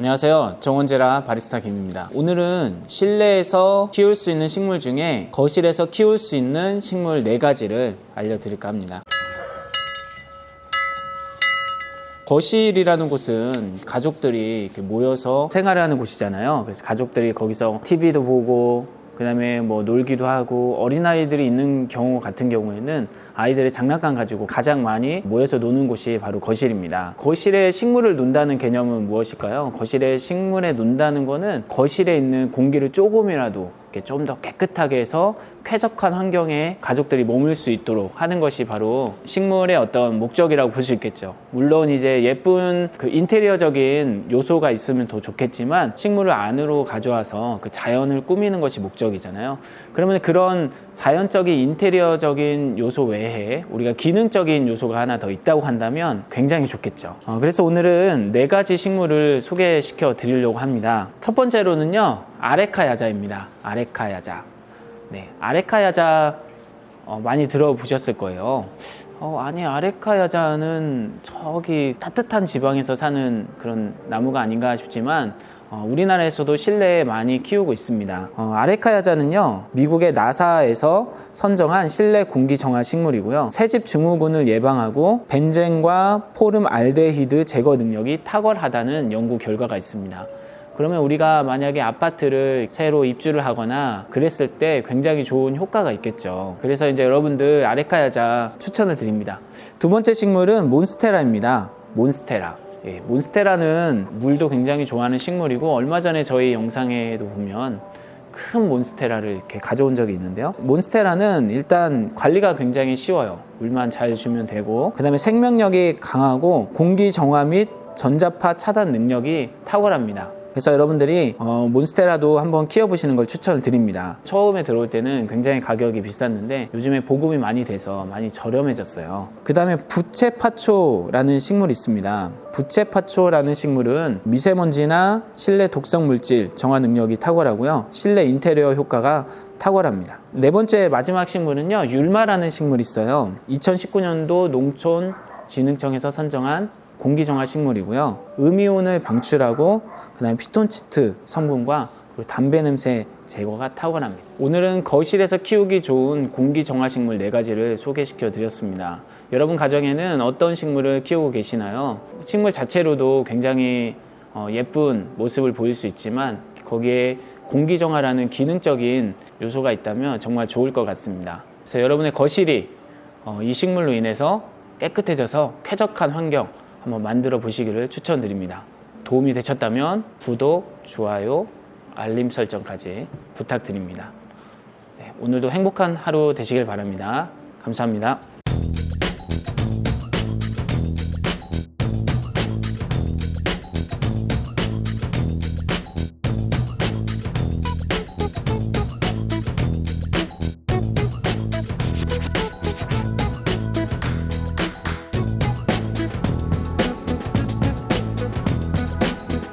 안녕하세요. 정원제라 바리스타 김입니다. 오늘은 실내에서 키울 수 있는 식물 중에 거실에서 키울 수 있는 식물 네가지를 알려드릴까 합니다. 거실이라는 곳은 가족들이 모여서 생활을 하는 곳이잖아요. 그래서 가족들이 거기서 TV도 보고 그다음에 뭐 놀기도 하고 어린아이들이 있는 경우 같은 경우에는 아이들의 장난감 가지고 가장 많이 모여서 노는 곳이 바로 거실입니다. 거실에 식물을 놓는다는 개념은 무엇일까요? 거실에 식물에 놓는다는 거는 거실에 있는 공기를 조금이라도 좀 더 깨끗하게 해서 쾌적한 환경에 가족들이 머물 수 있도록 하는 것이 바로 식물의 어떤 목적이라고 볼 수 있겠죠. 물론 이제 예쁜 그 인테리어적인 요소가 있으면 더 좋겠지만 식물을 안으로 가져와서 그 자연을 꾸미는 것이 목적이잖아요. 그러면 그런 자연적인 인테리어적인 요소 외에 우리가 기능적인 요소가 하나 더 있다고 한다면 굉장히 좋겠죠. 어, 그래서 오늘은 네 가지 식물을 소개시켜 드리려고 합니다. 첫 번째로는요, 아레카 야자입니다. 아레카 야자. 네, 아레카 야자 어, 많이 들어보셨을 거예요. 어, 아니 아레카 야자는 저기 따뜻한 지방에서 사는 그런 나무가 아닌가 싶지만 어, 우리나라에서도 실내에 많이 키우고 있습니다. 어, 아레카 야자는요, 미국의 나사에서 선정한 실내 공기 정화 식물이고요. 새집 증후군을 예방하고 벤젠과 포름 알데히드 제거 능력이 탁월하다는 연구 결과가 있습니다. 그러면 우리가 만약에 아파트를 새로 입주를 하거나 그랬을 때 굉장히 좋은 효과가 있겠죠. 그래서 이제 여러분들 아레카야자 추천을 드립니다. 두 번째 식물은 몬스테라입니다. 몬스테라. 예, 몬스테라는 물도 굉장히 좋아하는 식물이고 얼마 전에 저희 영상에도 보면 큰 몬스테라를 이렇게 가져온 적이 있는데요. 몬스테라는 일단 관리가 굉장히 쉬워요. 물만 잘 주면 되고 그 다음에 생명력이 강하고 공기 정화 및 전자파 차단 능력이 탁월합니다. 그래서 여러분들이 어, 몬스테라도 한번 키워보시는 걸 추천을 드립니다. 처음에 들어올 때는 굉장히 가격이 비쌌는데 요즘에 보급이 많이 돼서 많이 저렴해졌어요. 그 다음에 부채파초라는 식물이 있습니다. 부채파초라는 식물은 미세먼지나 실내 독성 물질 정화 능력이 탁월하고요. 실내 인테리어 효과가 탁월합니다. 네 번째 마지막 식물은요. 율마라는 식물이 있어요. 2019년도 농촌 진흥청에서 선정한 공기정화 식물이고요. 음이온을 방출하고 그다음에 피톤치트 성분과 담배 냄새 제거가 탁월합니다. 오늘은 거실에서 키우기 좋은 공기 정화 식물 네 가지를 소개시켜 드렸습니다. 여러분 가정에는 어떤 식물을 키우고 계시나요? 식물 자체로도 굉장히 어, 예쁜 모습을 보일 수 있지만 거기에 공기 정화라는 기능적인 요소가 있다면 정말 좋을 것 같습니다. 그래서 여러분의 거실이 어, 이 식물로 인해서 깨끗해져서 쾌적한 환경 한번 만들어 보시기를 추천드립니다. 도움이 되셨다면 구독, 좋아요, 알림 설정까지 부탁드립니다. 네, 오늘도 행복한 하루 되시길 바랍니다. 감사합니다.